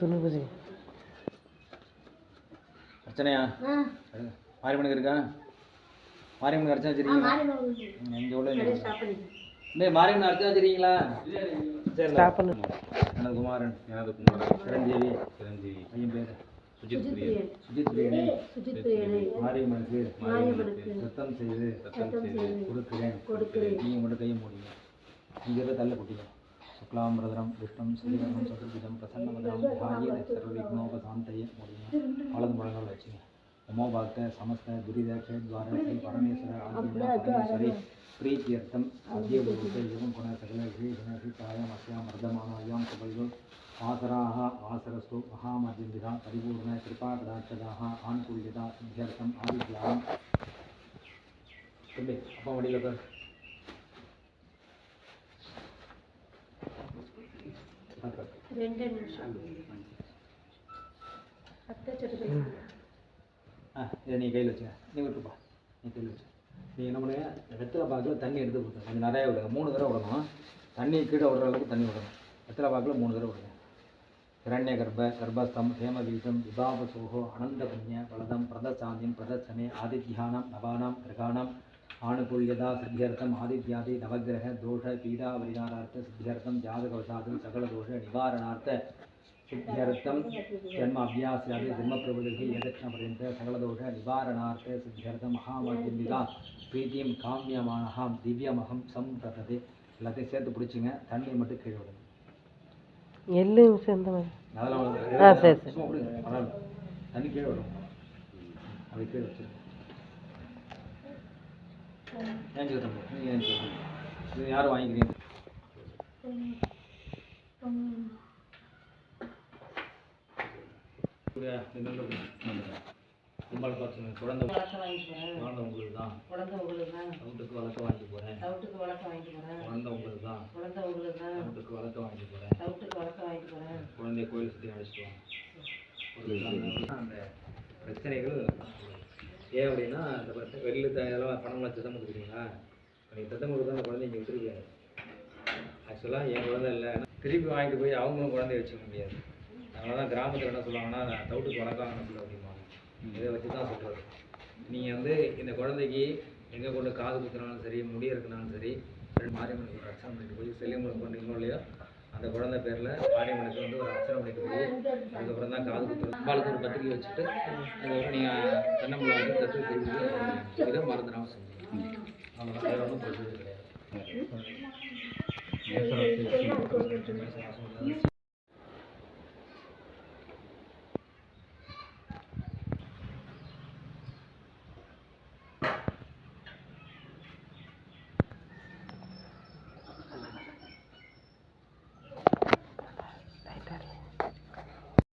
துணி பூஜை அர்ச்சனையா? மாரியம்மனுக்கு இருக்கா? மாரியம்மனுக்கு அர்ச்சனை வச்சிருக்கீங்களா? இங்கே உள்ள இல்லை மாரியம்மன் அர்ச்சனை வச்சிருக்கீங்களா? சரி ஸ்டாப் பண்ணு. எனது குமாரன் எனது குமாரன். சிரஞ்சீவி. சிரஞ்சீவி. ஐயன் பேர்? சுஜித் பிரியன். சுஜித் பிரியனை? சுஜித் பிரியனை. மாரியம்மனுக்கு மாரியம்மனுக்கு சுத்தம் செய்து சத்தம் செய்து. கொடுக்கிறேன். கொடுக்கிறேன். நீங்கள் மட்டும் கையை மூடிங்க. இங்கிருந்து தள்ள குட்டிங்க. சுக்லாம் பிரதரம் விஷ்ணம் ஸ்ரீவர்ணம் சதுர்புஜம் பிரசன்னமதரம் பாகிய சர்வவிக்னோபசாந்தய முடியுங்க வலது முழங்கால் வச்சுங்க உமோபாக்த சமஸ்த துரித க்ஷேத்வார ஸ்ரீ பரமேஸ்வர ஆதித்ய பரமேஸ்வரி பிரீத்தியர்த்தம் அத்தியபூர்வத்தை யுகம் குண சகல ஸ்ரீ குணசித்தாயம் அஸ்யாம் வர்தமானாயாம் சுபைகள் வாசராக வாசரஸ்து மகாமர்ஜிந்திகா பரிபூர்ண கிருபா கடாட்சதாக ஆண்குல்யதா சித்தியர்த்தம் ஆதித்யாம் தம்பி அப்பா வண்டியில் ரெண்டு நிமிஷம். அத்தை சொல்லி ஆ இதை நீ கையில் வச்சுக்க. நீ விட்டுப்பா நீ கையில் வச்ச. நீ என்ன பண்ணுங்க வெத்தலை பாக்கில் தண்ணி எடுத்து கொடுத்தோம் கொஞ்சம் நிறையா விடுங்க மூணு தடவை விடணும். தண்ணி கீழே விடுற அளவுக்கு தண்ணி விடணும். வெத்தலை பாக்கில் மூணு தடவை விடுங்க கிரண்ய கர்ப்ப கர்ப்பஸ்தம் ஹேமபீஜம் விபாபசோகோ அனந்த புண்ணிய பலதம் பிரதசாந்தியம் பிரதச்சனே ஆதித்யானம் நவானாம் கிரகானாம் ஆணுகூல்யதா சித்தியர்த்தம் ஆதித்யாதி நவகிரக தோஷ பீடாபரிகாரார்த்த சித்தியர்த்தம் ஜாதகவசாதம் சகலதோஷ நிவாரணார்த்த சித்தியர்த்தம் ஜன்ம அபியாசியாதி ஜென்மப்பிரபுதிகி ஏதக்ஷணபரியந்த சகலதோஷ நிவாரணார்த்த சித்தியர்த்தம் மகாமஜ்ஜிகா பிரீத்தியம் காமியமானஹாம் திவ்யமகம் சம் பிரததே எல்லாத்தையும் சேர்த்து பிடிச்சிங்க. தண்ணி மட்டும் கீழே விடுங்க. எள்ளு சேர்ந்த அதெல்லாம் சரி தண்ணி கீழே விடும் அதை கீழே வச்சுருங்க. ஏஞ்சி தம்பி. நீங்கள் ஏஞ்சி இது யாரும் வாங்கிக்கிறீங்க. கும்பல் பார்த்துங்க குழந்தை குழந்தை உங்களுக்கு தான். குழந்தை உங்களுக்கு தான். சவுட்டுக்கு வளர்க்க வாங்கி போகிறேன் சவுட்டுக்கு வழக்க வாங்கிட்டு போகிறேன் குழந்தை உங்களுக்கு தான். குழந்தை உங்களுக்கு தான். சவுட்டுக்கு வளர்க்க வாங்கி போகிறேன் சவுட்டுக்கு வழக்க வாங்கிட்டு போகிறேன் குழந்தைய கோயில் சுற்றி அழைச்சிட்டு வாங்க. அந்த பிரச்சனைகள் ஏன் அப்படின்னா அந்த பிரச்சனை வெளியில் இதெல்லாம் பணம்லாம் திட்டம் கொடுக்குறீங்களா நீங்கள் திட்டம் கொடுத்தா அந்த குழந்தைய இங்கே விட்டுருக்கீங்க ஆக்சுவலாக என் குழந்தை இல்லை. திருப்பி வாங்கிட்டு போய் அவங்களும் குழந்தைய வச்சுக்க முடியாது. அதனால தான் கிராமத்தில் என்ன சொல்லுவாங்கன்னா தவிட்டுக்கு வளர்க்காங்க பிள்ளை அப்படிம்பாங்க. இதை வச்சு தான் சொல்கிறது நீங்கள் வந்து இந்த குழந்தைக்கு எங்கே கொண்டு காது குத்துனாலும் சரி முடி இருக்குனாலும் சரி ரெண்டு மாரியம்மனுக்கு ஒரு அர்ச்சனை பண்ணிட்டு போய் செல்லியம்மனுக்கு பண்ணுறீங்களோ இல்லையோ அந்த குழந்தை பேரில் மாரியம்மனுக்கு வந்து ஒரு அர்ச்சனை பண்ணிட்டு போய் அதுக்கப்புறம் தான் காது குத்துறது. பாலுக்கு ஒரு பத்திரிக்கை வச்சுட்டு அதுக்கப்புறம் நீங்கள் தென்னம்பிள்ளை வந்து தச்சு திருப்பி இதை மறந்துடாமல் செஞ்சீங்க அவ்வளோதான் வேறு ஒன்றும் பிரச்சனை கிடையாது.